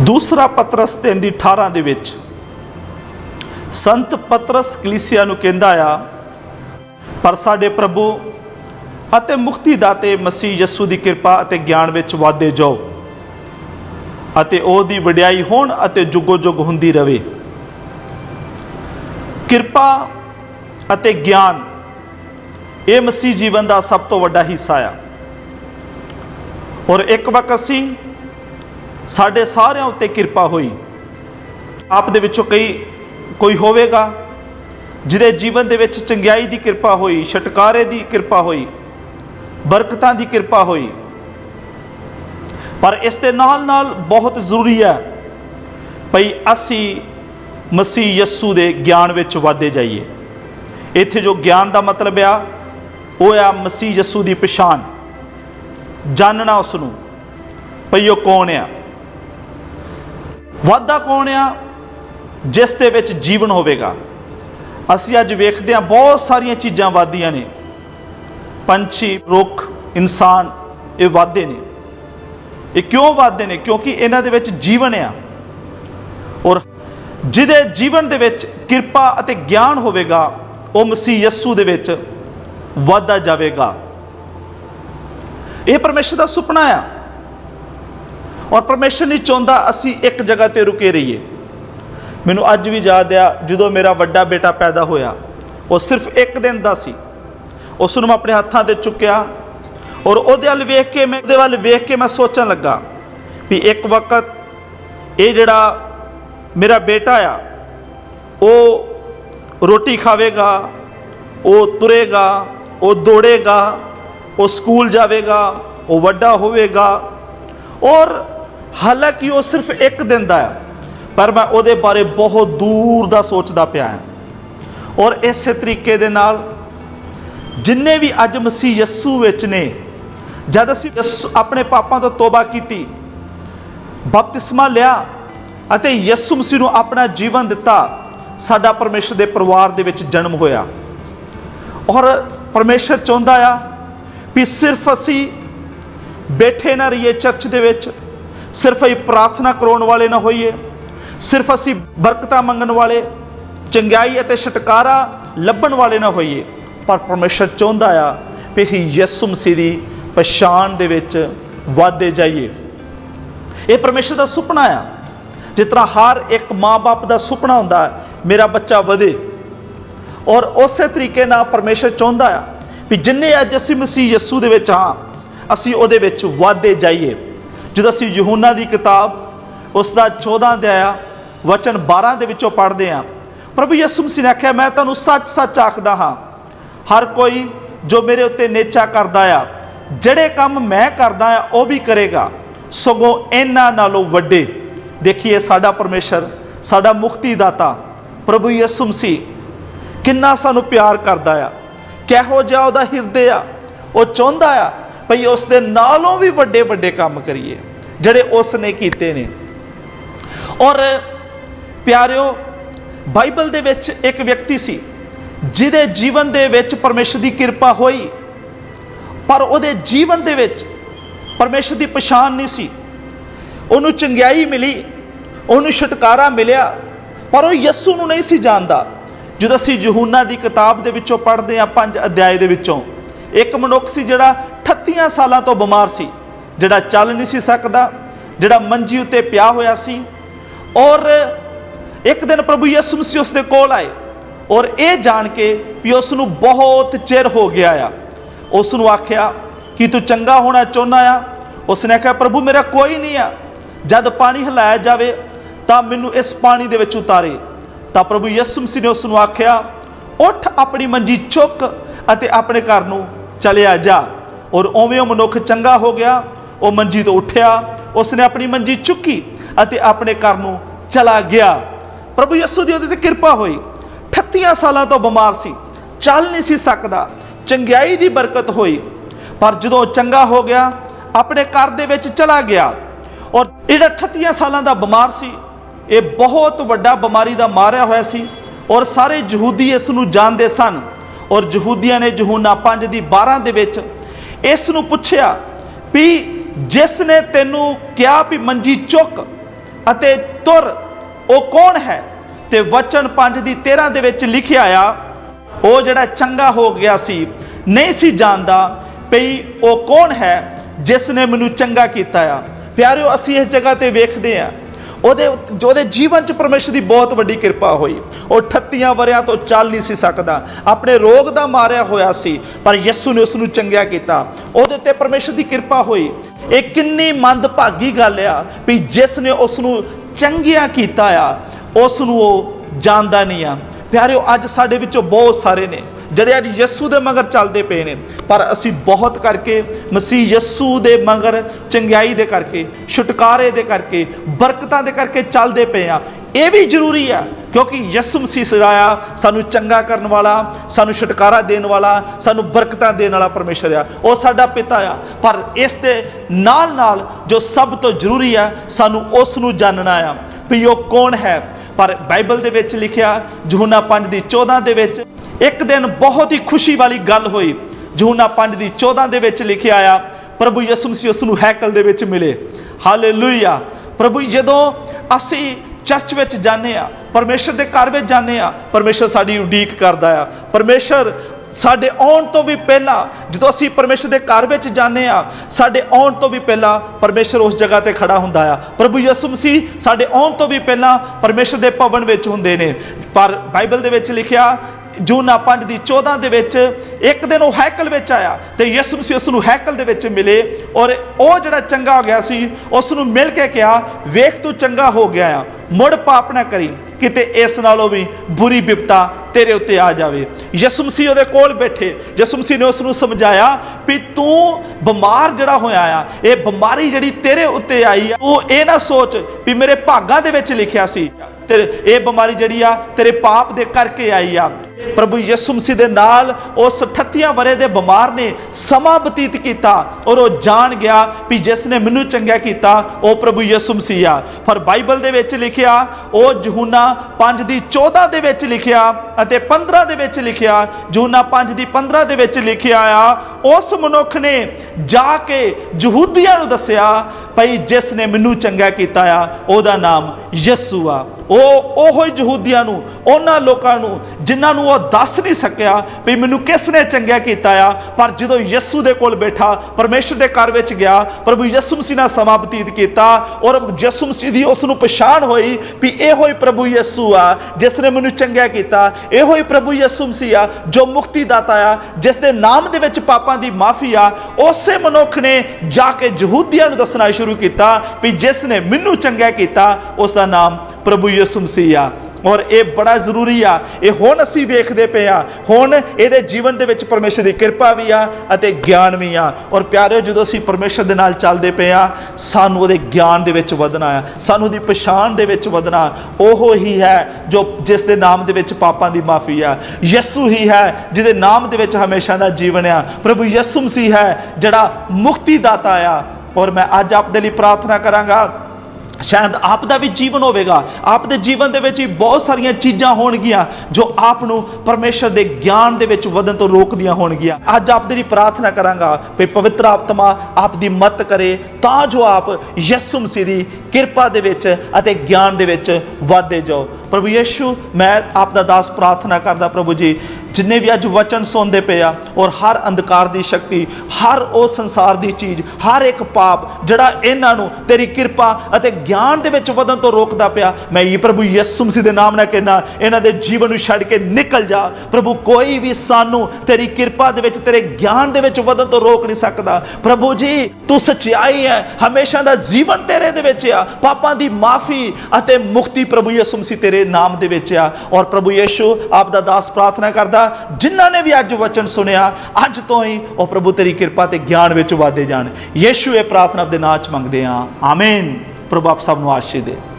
ਦੂਸਰਾ ਪਤਰਸ 3 ਦੀ 18 ਦੇ ਵਿੱਚ, ਸੰਤ ਪਤਰਸ ਕਲੀਸਿਆ ਨੂੰ ਕਹਿੰਦਾ ਆ, ਪਰ ਸਾਡੇ ਪ੍ਰਭੂ ਅਤੇ ਮੁਕਤੀ ਦਾਤੇ ਮਸੀਹ ਯਸੂ ਦੀ ਕਿਰਪਾ ਅਤੇ ਗਿਆਨ ਵਿੱਚ ਵਾਧੇ ਜਾਓ ਅਤੇ ਉਹਦੀ ਵਡਿਆਈ ਹੋਣ ਅਤੇ ਜੁਗੋ ਜੁਗ ਹੁੰਦੀ ਰਹੇ ਕਿਰਪਾ ਅਤੇ ਗਿਆਨ ਇਹ ਮਸੀਹ ਜੀਵਨ ਦਾ ਸਭ ਤੋਂ ਵੱਡਾ ਹਿੱਸਾ ਆ। ਔਰ ਇੱਕ ਵਕਤ ਸੀ ਸਾਡੇ ਸਾਰਿਆਂ ਉੱਤੇ ਕਿਰਪਾ ਹੋਈ। ਆਪ ਦੇ ਵਿੱਚੋਂ ਕਈ, ਕੋਈ ਹੋਵੇਗਾ, ਜਿਹਦੇ ਜੀਵਨ ਦੇ ਵਿੱਚ ਚੰਗਿਆਈ ਦੀ ਕਿਰਪਾ ਹੋਈ, ਛਟਕਾਰੇ ਦੀ ਕਿਰਪਾ ਹੋਈ, ਬਰਕਤਾਂ ਦੀ ਕਿਰਪਾ ਹੋਈ। ਪਰ ਇਸ ਦੇ ਨਾਲ ਨਾਲ ਬਹੁਤ ਜ਼ਰੂਰੀ ਹੈ ਭਈ ਅਸੀਂ ਮਸੀਹ ਯਸੂ ਦੇ ਗਿਆਨ ਵਿੱਚ ਵਾਧੇ ਜਾਈਏ। ਇੱਥੇ ਜੋ ਗਿਆਨ ਦਾ ਮਤਲਬ ਆ, ਉਹ ਆ ਮਸੀਹ ਯਸੂ ਦੀ ਪਛਾਣ। ਜਾਣਨਾ ਉਸ ਨੂੰ ਭਈ ਉਹ ਕੌਣ ਆ? ਵਾਧਾ ਕੌਣ ਆ? ਜਿਸ ਦੇ ਵਿੱਚ ਜੀਵਨ ਹੋਵੇਗਾ। ਅਸੀਂ ਅੱਜ ਵੇਖਦੇ ਹਾਂ ਬਹੁਤ ਸਾਰੀਆਂ ਚੀਜ਼ਾਂ ਵਾਦੀਆਂ ਨੇ। ਪੰਛੀ, ਰੁੱਖ, ਇਨਸਾਨ, ਇਹ ਵਾਧੇ ਨੇ। ਇਹ ਕਿਉਂ ਵਾਧੇ ਨੇ? ਕਿਉਂਕਿ ਇਹਨਾਂ ਦੇ ਵਿੱਚ ਜੀਵਨ ਆ। ਔਰ ਜਿਹਦੇ ਜੀਵਨ ਦੇ ਵਿੱਚ ਕਿਰਪਾ ਅਤੇ ਗਿਆਨ ਹੋਵੇਗਾ, ਉਹ ਮਸੀਹ ਯਸੂ ਦੇ ਵਿੱਚ ਵਾਧਾ ਜਾਵੇਗਾ। ਇਹ ਪਰਮੇਸ਼ਰ ਦਾ ਸੁਪਨਾ ਆ। ਔਰ ਪਰਮੇਸ਼ਰ ਨਹੀਂ ਚਾਹੁੰਦਾ ਅਸੀਂ ਇੱਕ ਜਗ੍ਹਾ ਤੇ ਰੁਕੇ ਰਹੀਏ। ਮੈਨੂੰ ਅੱਜ ਵੀ ਯਾਦ ਆ, ਜਦੋਂ ਮੇਰਾ ਵੱਡਾ ਬੇਟਾ ਪੈਦਾ ਹੋਇਆ, ਉਹ ਸਿਰਫ ਇੱਕ ਦਿਨ ਦਾ ਸੀ। ਉਸ ਨੂੰ ਮੈਂ ਆਪਣੇ ਹੱਥਾਂ ਤੇ ਚੁੱਕਿਆ ਔਰ ਉਹਦੇ ਵੱਲ ਵੇਖ ਕੇ ਮੈਂ ਉਹਦੇ ਵੱਲ ਵੇਖ ਕੇ ਮੈਂ ਸੋਚਣ ਲੱਗਾ ਵੀ ਇੱਕ ਵਕਤ ਇਹ ਜਿਹੜਾ ਮੇਰਾ ਬੇਟਾ ਆ, ਉਹ ਰੋਟੀ ਖਾਵੇਗਾ, ਉਹ ਤੁਰੇਗਾ, ਉਹ ਦੌੜੇਗਾ, ਉਹ ਸਕੂਲ ਜਾਵੇਗਾ, ਉਹ ਵੱਡਾ ਹੋਵੇਗਾ ਔਰ ਹਾਲਾਂਕਿ ਉਹ ਸਿਰਫ ਇੱਕ ਦਿਨ ਦਾ ਆ, ਪਰ ਮੈਂ ਉਹਦੇ ਬਾਰੇ ਬਹੁਤ ਦੂਰ ਦਾ ਸੋਚਦਾ ਪਿਆ ਹਾਂ। ਔਰ ਇਸੇ ਤਰੀਕੇ ਦੇ ਨਾਲ ਜਿੰਨੇ ਵੀ ਅੱਜ ਮਸੀਹ ਯਸੂ ਵਿੱਚ ਨੇ, ਜਦ ਅਸੀਂ ਯਸੂ- ਆਪਣੇ ਪਾਪਾਂ ਤੋਂ ਤੋਬਾ ਕੀਤੀ, ਬਪਤਿਸਮਾ ਲਿਆ ਅਤੇ ਯਸੂ ਮਸੀਹ ਨੂੰ ਆਪਣਾ ਜੀਵਨ ਦਿੱਤਾ, ਸਾਡਾ ਪਰਮੇਸ਼ਰ ਦੇ ਪਰਿਵਾਰ ਦੇ ਵਿੱਚ ਜਨਮ ਹੋਇਆ। ਔਰ ਪਰਮੇਸ਼ਰ ਚਾਹੁੰਦਾ ਆ ਵੀ ਸਿਰਫ ਅਸੀਂ ਬੈਠੇ ਨਾ ਰਹੀਏ ਚਰਚ ਦੇ ਵਿੱਚ ਸਿਰਫ ਅਸੀਂ ਪ੍ਰਾਰਥਨਾ ਕਰਾਉਣ ਵਾਲੇ ਨਾ ਹੋਈਏ, ਸਿਰਫ ਅਸੀਂ ਬਰਕਤਾਂ ਮੰਗਣ ਵਾਲੇ, ਚੰਗਿਆਈ ਅਤੇ ਛਟਕਾਰਾ ਲੱਭਣ ਵਾਲੇ ਨਾ ਹੋਈਏ, ਪਰ ਪਰਮੇਸ਼ਰ ਚਾਹੁੰਦਾ ਆ ਵੀ ਅਸੀਂ ਯਿਸੂ ਮਸੀਹ ਦੀ ਪਛਾਣ ਦੇ ਵਿੱਚ ਵਾਧੇ ਜਾਈਏ। ਇਹ ਪਰਮੇਸ਼ਰ ਦਾ ਸੁਪਨਾ ਆ। ਜਿਸ ਤਰ੍ਹਾਂ ਹਰ ਇੱਕ ਮਾਂ-ਬਾਪ ਦਾ ਸੁਪਨਾ ਹੁੰਦਾ, ਮੇਰਾ ਬੱਚਾ ਵਧੇ। ਔਰ ਉਸੇ ਤਰੀਕੇ ਨਾਲ ਪਰਮੇਸ਼ਰ ਚਾਹੁੰਦਾ ਆ ਵੀ ਜਿੰਨੇ ਅੱਜ ਅਸੀਂ ਮਸੀਹ ਯਸੂ ਦੇ ਵਿੱਚ ਹਾਂ, ਅਸੀਂ ਉਹਦੇ ਵਿੱਚ ਵਾਧੇ ਜਾਈਏ। ਜਦੋਂ ਅਸੀਂ ਯਹੂਨਾ ਦੀ ਕਿਤਾਬ ਉਸ ਦਾ 14 ਅਧਿਆਇਆ ਵਚਨ 12 ਦੇ ਵਿੱਚੋਂ ਪੜ੍ਹਦੇ ਹਾਂ ਪ੍ਰਭੂ ਯਿਸੂ ਮਸੀਹ ਨੇ ਆਖਿਆ, ਮੈਂ ਤੁਹਾਨੂੰ ਸੱਚ-ਸੱਚ ਆਖਦਾ ਹਾਂ, ਹਰ ਕੋਈ ਜੋ ਮੇਰੇ ਉੱਤੇ ਨੇਚਾ ਕਰਦਾ ਆ, ਜਿਹੜੇ ਕੰਮ ਮੈਂ ਕਰਦਾ ਆ, ਉਹ ਵੀ ਕਰੇਗਾ, ਸਗੋਂ ਇਹਨਾਂ ਨਾਲੋਂ ਵੱਡੇ। ਦੇਖੀਏ, ਸਾਡਾ ਪਰਮੇਸ਼ਰ, ਸਾਡਾ ਮੁਕਤੀ ਦਾਤਾ ਪ੍ਰਭੂ ਯਿਸੂ ਮਸੀਹ ਕਿੰਨਾ ਸਾਨੂੰ ਪਿਆਰ ਕਰਦਾ ਆ, ਕਿਹੋ ਜਿਹਾ ਉਹਦਾ ਹਿਰਦੇ ਆ, ਉਹ ਚਾਹੁੰਦਾ ਆ ਭਈ ਉਸ ਦੇ ਨਾਲੋਂ ਵੀ ਵੱਡੇ ਵੱਡੇ ਕੰਮ ਕਰੀਏ, ਜਿਹੜੇ ਉਸ ਨੇ ਕੀਤੇ ਨੇ। ਔਰ ਪਿਆਰਿਓ, ਬਾਈਬਲ ਦੇ ਵਿੱਚ ਇੱਕ ਵਿਅਕਤੀ ਸੀ, ਜਿਹਦੇ ਜੀਵਨ ਦੇ ਵਿੱਚ ਪਰਮੇਸ਼ਰ ਦੀ ਕਿਰਪਾ ਹੋਈ, ਪਰ ਉਹਦੇ ਜੀਵਨ ਦੇ ਵਿੱਚ ਪਰਮੇਸ਼ਰ ਦੀ ਪਛਾਣ ਨਹੀਂ ਸੀ। ਉਹਨੂੰ ਚੰਗਿਆਈ ਮਿਲੀ, ਉਹਨੂੰ ਛੁਟਕਾਰਾ ਮਿਲਿਆ, ਪਰ ਉਹ ਯਿਸੂ ਨੂੰ ਨਹੀਂ ਸੀ ਜਾਣਦਾ। ਜਦੋਂ ਅਸੀਂ ਯਹੂਨਾ ਦੀ ਕਿਤਾਬ ਦੇ ਵਿੱਚੋਂ ਪੜ੍ਹਦੇ ਹਾਂ, ਪੰਜ ਅਧਿਆਏ ਦੇ ਵਿੱਚੋਂ, ਇੱਕ ਮਨੁੱਖ ਸੀ ਜਿਹੜਾ 38 ਸਾਲਾਂ ਤੋਂ ਬਿਮਾਰ ਸੀ, ਜਿਹੜਾ ਚੱਲ ਨਹੀਂ ਸੀ ਸਕਦਾ, ਜਿਹੜਾ ਮੰਜੀ ਉੱਤੇ ਪਿਆ ਹੋਇਆ ਸੀ। ਔਰ ਇੱਕ ਦਿਨ ਪ੍ਰਭੂ ਯਿਸੂ ਮਸੀਹ ਉਸ ਦੇ ਕੋਲ ਆਏ ਔਰ ਇਹ ਜਾਣ ਕੇ ਵੀ ਉਸ ਨੂੰ ਬਹੁਤ ਚਿਰ ਹੋ ਗਿਆ ਆ। ਉਸ ਨੂੰ ਆਖਿਆ, ਕਿ ਤੂੰ ਚੰਗਾ ਹੋਣਾ ਚਾਹੁੰਦਾ ਆ? ਉਸ ਨੇ ਆਖਿਆ, ਪ੍ਰਭੂ, ਮੇਰਾ ਕੋਈ ਨਹੀਂ ਆ। ਜਦ ਪਾਣੀ ਹਿਲਾਇਆ ਜਾਵੇ, ਤਾਂ ਮੈਨੂੰ ਇਸ ਪਾਣੀ ਦੇ ਵਿੱਚ ਉਤਾਰੇ। ਤਾਂ ਪ੍ਰਭੂ ਯਿਸੂ ਮਸੀਹ ਨੇ ਉਸ ਨੂੰ ਆਖਿਆ, ਉੱਠ, ਆਪਣੀ ਮੰਜੀ ਚੁੱਕ ਅਤੇ ਆਪਣੇ ਘਰ ਨੂੰ ਚਲਿਆ ਜਾ। ਔਰ ਉਵੇਂ ਉਹ ਮਨੁੱਖ ਚੰਗਾ ਹੋ ਗਿਆ, ਉਹ ਮੰਜੀ ਤੋਂ ਉੱਠਿਆ ਉਸ ਨੇ ਆਪਣੀ ਮੰਜੀ ਚੁੱਕੀ ਅਤੇ ਆਪਣੇ ਘਰ ਨੂੰ ਚਲਾ ਗਿਆ। ਪ੍ਰਭੂ ਯਿਸੂ ਦੀ ਉਹਦੇ ਤੇ ਕਿਰਪਾ ਹੋਈ। 38 ਸਾਲਾਂ ਤੋਂ ਬਿਮਾਰ ਸੀ, ਚੱਲ ਨਹੀਂ ਸੀ ਸਕਦਾ, ਚੰਗਿਆਈ ਦੀ ਬਰਕਤ ਹੋਈ। ਪਰ ਜਦੋਂ ਉਹ ਚੰਗਾ ਹੋ ਗਿਆ, ਆਪਣੇ ਘਰ ਦੇ ਵਿੱਚ ਚਲਾ ਗਿਆ। ਔਰ ਜਿਹੜਾ 38 ਸਾਲਾਂ ਦਾ ਬਿਮਾਰ ਸੀ, ਇਹ ਬਹੁਤ ਵੱਡਾ ਬਿਮਾਰੀ ਦਾ ਮਾਰਿਆ ਹੋਇਆ ਸੀ। ਔਰ ਸਾਰੇ ਯਹੂਦੀ ਇਸ ਨੂੰ ਜਾਣਦੇ ਸਨ। ਔਰ ਯਹੂਦੀਆਂ ਨੇ ਯਹੂਨਾ 5 ਦੀ 12 ਦੇ ਵਿੱਚ ਇਸ ਨੂੰ ਪੁੱਛਿਆ ਵੀ ਜਿਸ ਨੇ ਤੈਨੂੰ ਕਿਹਾ ਵੀ ਮੰਜੀ ਚੁੱਕ ਅਤੇ ਤੁਰ, ਉਹ ਕੌਣ ਹੈ? ਤੇ ਵਚਨ 5 ਦੀ 13 ਦੇ ਵਿੱਚ ਲਿਖਿਆ ਆ, ਉਹ ਜਿਹੜਾ ਚੰਗਾ ਹੋ ਗਿਆ ਸੀ, ਨਹੀਂ ਸੀ ਜਾਣਦਾ ਭਈ ਉਹ ਕੌਣ ਹੈ ਜਿਸ ਨੇ ਮੈਨੂੰ ਚੰਗਾ ਕੀਤਾ ਆ। ਪਿਆਰਿਓ, ਅਸੀਂ ਇਸ ਜਗ੍ਹਾ ਤੇ ਵੇਖਦੇ ਆ ਉਹਦੇ ਉਹਦੇ ਜੀਵਨ ਚ ਪਰਮੇਸ਼ਰ ਦੀ ਬਹੁਤ ਵੱਡੀ ਕਿਰਪਾ ਹੋਈ। ਉਹ 38 ਵਰਿਆਂ ਤੋਂ ਚੱਲ ਨਹੀਂ ਸੀ ਸਕਦਾ। ਆਪਣੇ ਰੋਗ ਦਾ ਮਾਰਿਆ ਹੋਇਆ ਸੀ, ਪਰ ਯਿਸੂ ਨੇ ਉਸ ਨੂੰ ਚੰਗਿਆ ਕੀਤਾ। ਉਹਦੇ ਉੱਤੇ ਪਰਮੇਸ਼ਰ ਦੀ ਕਿਰਪਾ ਹੋਈ। ਇਹ ਕਿੰਨੀ ਮੰਦਭਾਗੀ ਗੱਲ ਆ ਵੀ ਜਿਸ ਨੇ ਉਸ ਨੂੰ ਚੰਗਿਆ ਕੀਤਾ ਆ ਉਸ ਨੂੰ ਉਹ ਜਾਣਦਾ ਨਹੀਂ ਆ। ਪਿਆਰਿਓ, ਅੱਜ ਸਾਡੇ ਵਿੱਚੋਂ ਬਹੁਤ ਸਾਰੇ ਨੇ। ਜਿਹੜੇ ਅੱਜ ਯਿਸੂ ਦੇ ਮਗਰ ਚੱਲਦੇ ਪਏ ਨੇ, ਪਰ ਅਸੀਂ ਬਹੁਤ ਕਰਕੇ ਮਸੀਹ ਯਿਸੂ ਦੇ ਮਗਰ ਚੰਗਿਆਈ ਦੇ ਕਰਕੇ, ਛੁਟਕਾਰੇ ਦੇ ਕਰਕੇ, ਬਰਕਤਾਂ ਦੇ ਕਰਕੇ ਚੱਲਦੇ ਪਏ ਆ ਇਹ ਵੀ ਜ਼ਰੂਰੀ ਆ ਕਿਉਂਕਿ ਯਿਸੂ ਮਸੀਹ ਸਰਾਇਆ ਸਾਨੂੰ ਚੰਗਾ ਕਰਨ ਵਾਲਾ, ਸਾਨੂੰ ਛੁਟਕਾਰਾ ਦੇਣ ਵਾਲਾ, ਸਾਨੂੰ ਬਰਕਤਾਂ ਦੇਣ ਵਾਲਾ ਪਰਮੇਸ਼ਰ ਆ। ਉਹ ਸਾਡਾ ਪਿਤਾ ਆ। ਪਰ ਇਸ ਦੇ ਨਾਲ ਨਾਲ ਜੋ ਸਭ ਤੋਂ ਜ਼ਰੂਰੀ ਆ, ਸਾਨੂੰ ਉਸ ਨੂੰ ਜਾਣਨਾ ਆ ਵੀ ਉਹ ਕੌਣ ਹੈ। ਪਰ ਬਾਈਬਲ ਦੇ ਵਿੱਚ ਲਿਖਿਆ, ਯਹੂਨਾ 5 ਦੀ 14 ਦੇ ਵਿੱਚ ਇੱਕ ਦਿਨ ਬਹੁਤ ਹੀ ਖੁਸ਼ੀ ਵਾਲੀ ਗੱਲ ਹੋਈ। ਯਹੂਨਾ 5 ਦੀ 14 ਦੇ ਵਿੱਚ ਲਿਖਿਆ ਆ, ਪ੍ਰਭੂ ਯਿਸੂ ਮਸੀਹ ਉਸ ਨੂੰ ਹੈਕਲ ਦੇ ਵਿੱਚ ਮਿਲੇ। ਹਾਲੇਲੂਇਆ। ਪ੍ਰਭੂ, ਜਦੋਂ ਅਸੀਂ ਚਰਚ ਵਿੱਚ ਜਾਂਦੇ ਆ, ਪਰਮੇਸ਼ਰ ਦੇ ਘਰ ਵਿੱਚ ਜਾਂਦੇ ਆ, ਪਰਮੇਸ਼ਰ ਸਾਡੀ ਉਡੀਕ ਕਰਦਾ ਆ। ਪਰਮੇਸ਼ਰ ਸਾਡੇ ਆਉਣ ਤੋਂ ਵੀ ਪਹਿਲਾਂ, ਜਦੋਂ ਅਸੀਂ ਪਰਮੇਸ਼ਰ ਦੇ ਘਰ ਵਿੱਚ ਜਾਂਦੇ ਆ, ਸਾਡੇ ਆਉਣ ਤੋਂ ਵੀ ਪਹਿਲਾਂ ਪਰਮੇਸ਼ਰ ਉਸ ਜਗ੍ਹਾ ਤੇ ਖੜਾ ਹੁੰਦਾ ਆ। ਪ੍ਰਭੂ ਯਿਸੂ ਮਸੀਹ ਸਾਡੇ ਆਉਣ ਤੋਂ ਵੀ ਪਹਿਲਾਂ ਪਰਮੇਸ਼ਰ ਦੇ ਭਵਨ ਵਿੱਚ ਹੁੰਦੇ ਨੇ। ਪਰ ਬਾਈਬਲ ਦੇ ਵਿੱਚ ਲਿਖਿਆ ਜੂਨਾ 5 ਦੀ 14 ਦੇ ਵਿੱਚ ਇੱਕ ਦਿਨ ਉਹ ਹੈਕਲ ਵਿੱਚ ਆਇਆ ਤੇ ਯਿਸੂ ਮਸੀਹ ਉਸ ਨੂੰ ਹੈਕਲ ਦੇ ਵਿੱਚ ਮਿਲੇ ਔਰ ਉਹ ਜਿਹੜਾ ਚੰਗਾ ਹੋ ਗਿਆ ਸੀ, ਉਸ ਨੂੰ ਮਿਲ ਕੇ ਕਿਹਾ, ਵੇਖ ਤੂੰ ਚੰਗਾ ਹੋ ਗਿਆ ਆ, ਮੁੜ ਪਾਪ ਨਾ ਕਰੀ, ਕਿਤੇ ਇਸ ਨਾਲੋਂ ਵੀ ਬੁਰੀ ਬਿਪਤਾ ਤੇਰੇ ਉੱਤੇ ਆ ਜਾਵੇ। ਯਿਸੂ ਮਸੀਹ ਉਹਦੇ ਕੋਲ ਬੈਠੇ। ਯਿਸੂ ਮਸੀਹ ਨੇ ਉਸ ਨੂੰ ਸਮਝਾਇਆ ਵੀ ਤੂੰ ਬਿਮਾਰ ਜਿਹੜਾ ਹੋਇਆ ਆ, ਇਹ ਬਿਮਾਰੀ ਜਿਹੜੀ ਤੇਰੇ ਉੱਤੇ ਆਈ ਆ, ਤੂੰ ਇਹ ਨਾ ਸੋਚ ਵੀ ਮੇਰੇ ਭਾਗਾਂ ਦੇ ਵਿੱਚ ਲਿਖਿਆ ਸੀ ਤੇ ਇਹ ਬਿਮਾਰੀ ਜਿਹੜੀ ਆ ਤੇਰੇ ਪਾਪ ਦੇ ਕਰਕੇ ਆਈ ਆ। ਪ੍ਰਭੂ ਯਿਸੂ ਮਸੀਹ ਦੇ ਨਾਲ ਉਸ 38 ਵਰੇ ਦੇ ਬਿਮਾਰ ਨੇ ਸਮਾਂ ਬਤੀਤ ਕੀਤਾ ਔਰ ਉਹ ਜਾਣ ਗਿਆ ਵੀ ਜਿਸ ਨੇ ਮੈਨੂੰ ਚੰਗਾ ਕੀਤਾ, ਉਹ ਪ੍ਰਭੂ ਯਿਸੂ ਮਸੀਹ ਆ। ਪਰ ਬਾਈਬਲ ਦੇ ਵਿੱਚ ਲਿਖਿਆ, ਉਹ ਯਹੂਨਾ 5 ਦੀ 14 ਦੇ ਵਿੱਚ ਲਿਖਿਆ ਅਤੇ 15 ਦੇ ਵਿੱਚ ਲਿਖਿਆ, ਯਹੂਨਾ 5 ਦੀ 15 ਦੇ ਵਿੱਚ ਲਿਖਿਆ ਆ, ਉਸ ਮਨੁੱਖ ਨੇ ਜਾ ਕੇ ਯਹੂਦੀਆਂ ਨੂੰ ਦੱਸਿਆ, ਭਈ ਜਿਸ ਨੇ ਮੈਨੂੰ ਚੰਗਾ ਕੀਤਾ ਆ, ਉਹਦਾ ਨਾਮ ਯਿਸੂ ਆ ਉਹ ਉਹੋ ਯਹੂਦੀਆਂ ਨੂੰ, ਉਹਨਾਂ ਲੋਕਾਂ ਨੂੰ, ਜਿਨ੍ਹਾਂ ਨੂੰ ਉਹ ਦੱਸ ਨਹੀਂ ਸਕਿਆ ਵੀ ਮੈਨੂੰ ਕਿਸ ਨੇ ਚੰਗਿਆ ਕੀਤਾ ਆ, ਪਰ ਜਦੋਂ ਯਿਸੂ ਦੇ ਕੋਲ ਬੈਠਾ, ਪਰਮੇਸ਼ਰ ਦੇ ਘਰ ਵਿੱਚ ਗਿਆ, ਪ੍ਰਭੂ ਯਿਸੂ ਮਸੀਹ ਨਾਲ ਸਮਾਂ ਬਤੀਤ ਕੀਤਾ, ਔਰ ਯਿਸੂ ਮਸੀਹ ਦੀ ਉਸ ਨੂੰ ਪਛਾਣ ਹੋਈ ਵੀ ਇਹੋ ਹੀ ਪ੍ਰਭੂ ਯਿਸੂ ਆ, ਜਿਸ ਨੇ ਮੈਨੂੰ ਚੰਗਿਆ ਕੀਤਾ, ਇਹੋ ਹੀ ਪ੍ਰਭੂ ਯਿਸੂ ਮਸੀਹ ਆ, ਜੋ ਮੁਕਤੀ ਦਾਤਾ ਆ, ਜਿਸ ਦੇ ਨਾਮ ਦੇ ਵਿੱਚ ਪਾਪਾਂ ਦੀ ਮਾਫੀ ਆ, ਉਸੇ ਮਨੁੱਖ ਨੇ ਜਾ ਕੇ ਯਹੂਦੀਆਂ ਨੂੰ ਦੱਸਣਾ ਸ਼ੁਰੂ ਕੀਤਾ ਵੀ ਜਿਸ ਨੇ ਮੈਨੂੰ ਚੰਗਿਆ ਕੀਤਾ, ਉਸ ਦਾ ਨਾਮ ਪ੍ਰਭੂ ਯਿਸੂ ਮਸੀਹ ਆ। ਔਰ ਇਹ ਬੜਾ ਜ਼ਰੂਰੀ ਆ। ਇਹ ਹੁਣ ਅਸੀਂ ਵੇਖਦੇ ਪਏ ਆ। ਹੁਣ ਇਹਦੇ ਜੀਵਨ ਦੇ ਵਿੱਚ ਪਰਮੇਸ਼ਰ ਦੀ ਕਿਰਪਾ ਵੀ ਆ ਅਤੇ ਗਿਆਨ ਵੀ ਆ। ਔਰ ਪਿਆਰਿਓ, ਜਦੋਂ ਅਸੀਂ ਪਰਮੇਸ਼ਰ ਦੇ ਨਾਲ ਚੱਲਦੇ ਪਏ ਆ, ਸਾਨੂੰ ਉਹਦੇ ਗਿਆਨ ਦੇ ਵਿੱਚ ਵਧਣਾ ਆ। ਸਾਨੂੰ ਉਹਦੀ ਪਛਾਣ ਦੇ ਵਿੱਚ ਵਧਣਾ। ਉਹ ਹੀ ਹੈ ਜੋ ਜਿਸ ਦੇ ਨਾਮ ਦੇ ਵਿੱਚ ਪਾਪਾਂ ਦੀ ਮਾਫੀ ਆ। ਯਿਸੂ ਹੀ ਹੈ ਜਿਹਦੇ ਨਾਮ ਦੇ ਵਿੱਚ ਹਮੇਸ਼ਾ ਦਾ ਜੀਵਨ ਆ। ਪ੍ਰਭੂ ਯਿਸੂ ਮਸੀਹ ਹੈ ਜਿਹੜਾ ਮੁਕਤੀ ਦਾਤਾ ਆ। ਔਰ ਮੈਂ ਅੱਜ ਆਪ ਦੇ ਲਈ ਪ੍ਰਾਰਥਨਾ ਕਰਾਂਗਾ ਸ਼ਾਇਦ ਆਪ ਦਾ ਵੀ ਜੀਵਨ ਹੋਵੇਗਾ। ਆਪ ਦੇ ਜੀਵਨ ਦੇ ਵਿੱਚ ਵੀ ਬਹੁਤ ਸਾਰੀਆਂ ਚੀਜ਼ਾਂ ਹੋਣਗੀਆਂ ਜੋ ਆਪ ਨੂੰ ਪਰਮੇਸ਼ਰ ਦੇ ਗਿਆਨ ਦੇ ਵਿੱਚ ਵਧਣ ਤੋਂ ਰੋਕਦੀਆਂ ਹੋਣਗੀਆਂ। ਅੱਜ ਆਪ ਦੇ ਲਈ ਪ੍ਰਾਰਥਨਾ ਕਰਾਂਗਾ ਕਿ ਪਵਿੱਤਰ ਆਤਮਾ ਆਪ ਦੀ ਮਦਦ ਕਰੇ ਤਾਂ ਜੋ ਆਪ ਯਿਸੂ ਮਸੀਹ ਦੀ ਕਿਰਪਾ ਦੇ ਵਿੱਚ ਅਤੇ ਗਿਆਨ ਦੇ ਵਿੱਚ ਵਧਦੇ ਜਾਓ। ਪ੍ਰਭੂ ਯਿਸੂ, ਮੈਂ ਆਪ ਦਾ ਦਾਸ ਪ੍ਰਾਰਥਨਾ ਕਰਦਾ ਪ੍ਰਭੂ ਜੀ ਜਿੰਨੇ ਵੀ ਅੱਜ ਵਚਨ ਸੁਣਦੇ ਪਏ ਆ ਔਰ ਹਰ ਅੰਧਕਾਰ ਦੀ ਸ਼ਕਤੀ, ਹਰ ਉਹ ਸੰਸਾਰ ਦੀ ਚੀਜ਼, ਹਰ ਇੱਕ ਪਾਪ ਜਿਹੜਾ ਇਹਨਾਂ ਨੂੰ ਤੇਰੀ ਕਿਰਪਾ ਅਤੇ ਗਿਆਨ ਦੇ ਵਿੱਚ ਵਧਣ ਤੋਂ ਰੋਕਦਾ ਪਿਆ, ਮੈਂ ਇਹ ਪ੍ਰਭੂ ਯਿਸੂ ਮਸੀਹ ਦੇ ਨਾਮ ਨਾਲ ਕਹਿਣਾ ਇਹਨਾਂ ਦੇ ਜੀਵਨ ਨੂੰ ਛੱਡ ਕੇ ਨਿਕਲ ਜਾ। ਪ੍ਰਭੂ, ਕੋਈ ਵੀ ਸਾਨੂੰ ਤੇਰੀ ਕਿਰਪਾ ਦੇ ਵਿੱਚ, ਤੇਰੇ ਗਿਆਨ ਦੇ ਵਿੱਚ ਵਧਣ ਤੋਂ ਰੋਕ ਨਹੀਂ ਸਕਦਾ। ਪ੍ਰਭੂ ਜੀ, ਤੂੰ ਸੱਚਾਈ ਹੈ, ਹਮੇਸ਼ਾ ਦਾ ਜੀਵਨ ਤੇਰੇ ਦੇ ਵਿੱਚ ਆ। ਪਾਪਾਂ ਦੀ ਮਾਫੀ ਅਤੇ ਮੁਕਤੀ ਪ੍ਰਭੂ ਯਿਸੂ ਮਸੀਹ ਤੇਰੇ ਨਾਮ ਦੇ ਵਿੱਚ ਆ। ਔਰ ਪ੍ਰਭੂ ਯਿਸੂ, ਆਪ ਦਾ ਦਾਸ ਪ੍ਰਾਰਥਨਾ ਕਰਦਾ ਜਿਨ੍ਹਾਂ ਨੇ ਵੀ ਅੱਜ ਵਚਨ ਸੁਣਿਆ, ਅੱਜ ਤੋਂ ਹੀ ਉਹ ਪ੍ਰਭੂ ਤੇਰੀ ਕਿਰਪਾ ਤੇ ਗਿਆਨ ਵਿੱਚ ਵਾਧੇ ਜਾਣ। ਯਿਸੂ ਇਹ ਪ੍ਰਾਰਥਨਾ ਦੇ ਨਾਂ ਚ ਮੰਗਦੇ ਆ ਆਮੇਨ। ਪ੍ਰਭੂ ਆਪ ਸਭ ਨੂੰ ਆਸ਼ੀਰਵਾਦ ਦੇ।